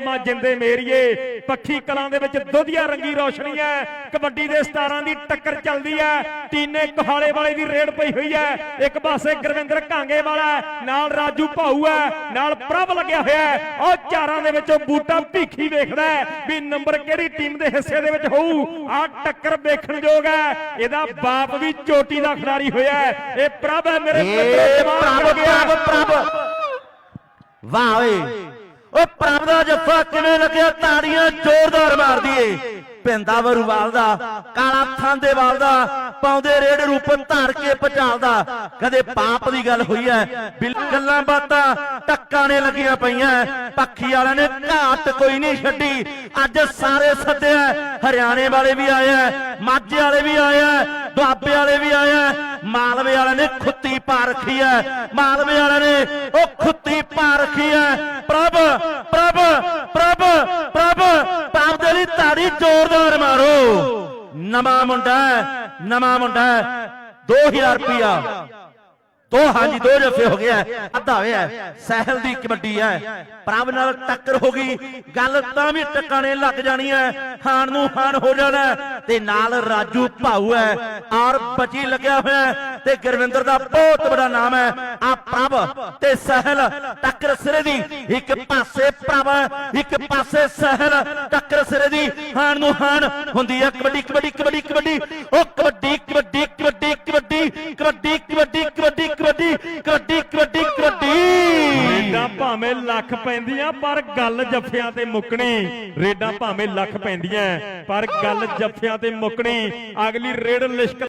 ਮਾ ਜਿੰਦੇ ਮੇਰੀਏ ਪੱਖੀ ਕਲਾਂ ਦੇ ਵਿੱਚ ਦੁਧੀਆ ਰੰਗੀ ਰੋਸ਼ਨੀ ਹੈ ਕਬੱਡੀ ਦੇ ਸਟਾਰਾਂ ਦੀ ਟੱਕਰ ਚੱਲਦੀ ਹੈ ਟੀਨੇ ਕੋਹਾਲੇ ਵਾਲੇ ਦੀ ਰੇਡ ਪਈ ਹੋਈ ਹੈ ਇੱਕ ਪਾਸੇ ਗੁਰਵਿੰਦਰ ਕਾਂਗੇ ਵਾਲਾ ਨਾਲ ਰਾਜੂ ਭਾਊ ਹੈ ਨਾਲ ਪ੍ਰਭ ਲੱਗਿਆ ਹੋਇਆ ਹੈ ਉਹ ਚਾਰਾਂ ਦੇ ਵਿੱਚੋਂ ਬੂਟਾ ਭੀਖੀ ਵੇਖਦਾ ਵੀ ਨੰਬਰ ਕਿਹੜੀ ਟੀਮ ਦੇ ਹਿੱਸੇ ਦੇ ਵਿੱਚ ਹੋਊ ਆ ਟੱਕਰ ਵੇਖਣ ਯੋਗ ਹੈ ਇਹਦਾ ਬਾਪ ਵੀ ਚੋਟੀ ਦਾ ਖਿਡਾਰੀ ਹੋਇਆ ਹੈ ਇਹ ਪ੍ਰਭ ਹੈ ਮੇਰੇ ਮਿੱਤਰੋ ਪ੍ਰਭ ਪ੍ਰਭ। ਵਾਹ ਓਏ। ਓ ਪ੍ਰਭ ਦਾ ਜੱਫਾ ਕਿਵੇਂ ਲੱਗਿਆ? ਤਾੜੀਆਂ ਜ਼ੋਰਦਾਰ ਮਾਰ ਦਈਏ। ਪਿੰਦਾ ਵਰੂਵਾਲ ਕਾਲਾ ਥਾਂਦੇਵਾਲ ਦਾ ਪਾਉਂਦੇ ਰੇਡ ਰੂਪ ਧਾਰ ਕੇ ਪਚਾਲਦਾ ਕਦੇ ਪਾਪ ਦੀ ਗੱਲ ਹੋਈ ਐ ਬਿਲਕੁਲਾਂ ਬਾਤਾਂ ਟੱਕਾਂ ਨੇ ਲੱਗੀਆਂ ਪਈਆਂ। ਪੱਖੀ ਵਾਲਿਆਂ ਨੇ ਘਾਟ ਕੋਈ ਨਹੀਂ ਛੱਡੀ। ਅੱਜ ਸਾਰੇ ਸੱਦਿਆ ਹਰਿਆਣੇ ਵਾਲੇ ਵੀ ਆਏ ਐ, ਮਾਝੇ ਵਾਲੇ ਵੀ ਆਏ ਐ, ਦੁਆਬੇ ਵਾਲੇ ਵੀ ਆਏ ਐ। ਮਾਲਵੇ ਵਾਲਿਆਂ ਨੇ ਖੁੱਤੀ ਪਾ ਰੱਖੀ ਐ, ਮਾਲਵੇ ਵਾਲਿਆਂ ਨੇ ਉਹ ਖੁੱਤੀ ਪਾ ਰੱਖੀ ਐ। ਪ੍ਰਭ ਪ੍ਰਭ ਪ੍ਰਭ ਪ੍ਰਭ ਪਾਪ ਦੇ ਲਈ ਤਾੜੀ ਜ਼ੋਰਦਾਰ ਮਾਰੋ ਨਵਾਂ ਮੁੰਡਾ ਨਵਾਂ ਮੁੰਡਾ 2000 ਰੁਪਿਆ ਦੋ, ਹਾਂਜੀ, ਦੋ ਜਫੇ ਹੋ ਗਿਆ ਅੱਧਾ ਹੋਇਆ ਸਹਿਲ ਦੀ ਕਬੱਡੀ ਹੈ। ਪ੍ਰਭ ਨਾਲ ਟੱਕਰ ਹੋ ਗਈ। ਗੱਲ ਤਾਂ ਵੀ ਟਿਕਾਣੇ ਲੱਗ ਜਾਣੀ ਹੈ। ਹਾਨ ਨੂੰ ਹਾਨ ਹੋ ਜਾਣਾ ਤੇ ਨਾਲ ਰਾਜੂ ਭਾਊ ਹੈ। ਔਰ ਬਚੀ ਲੱਗਿਆ ਹੋਇਆ ਤੇ ਗੁਰਵਿੰਦਰ ਦਾ ਬਹੁਤ ਵੱਡਾ ਨਾਮ ਹੈ। ਆ ਪ੍ਰਭ ਤੇ ਸਹਿਲ ਟੱਕਰ ਸਿਰੇ ਦੀ ਇੱਕ ਪਾਸੇ ਪ੍ਰਭ, ਇੱਕ ਪਾਸੇ ਸਹਿਲ ਟੱਕਰ ਸਿਰੇ ਦੀ ਹਾਣ ਨੂੰ ਹਾਣ ਹੁੰਦੀ ਹੈ ਕਬੱਡੀ ਕਬੱਡੀ ਕਬੱਡੀ ਕਬੱਡੀ। ਉਹ ਕਬੱਡੀ ਕਬੱਡੀ ਕਬੱਡੀ ਕਬੱਡੀ ਕਬੱਡੀ ਕਬੱਡੀ ਕਬੱਡੀ ਕਬੱਡੀ। ਭਾਵੇਂ ਲੱਖ ਪੈਂਦੀਆਂ, ਪਰ ਗੱਲ ਜੱਫਿਆਂ ਤੇ ਮੁੱਕਣੀ। ਰੇਡਾਂ ਭਾਵੇਂ ਲੱਖ ਪੈਂਦੀਆਂ, ਪਰ ਗੱਲ ਜੱਫਿਆਂ ਤੇ ਮੁੱਕਣੀ। ਅਗਲੀ ਰੇਡ ਲਿਸ਼ਕ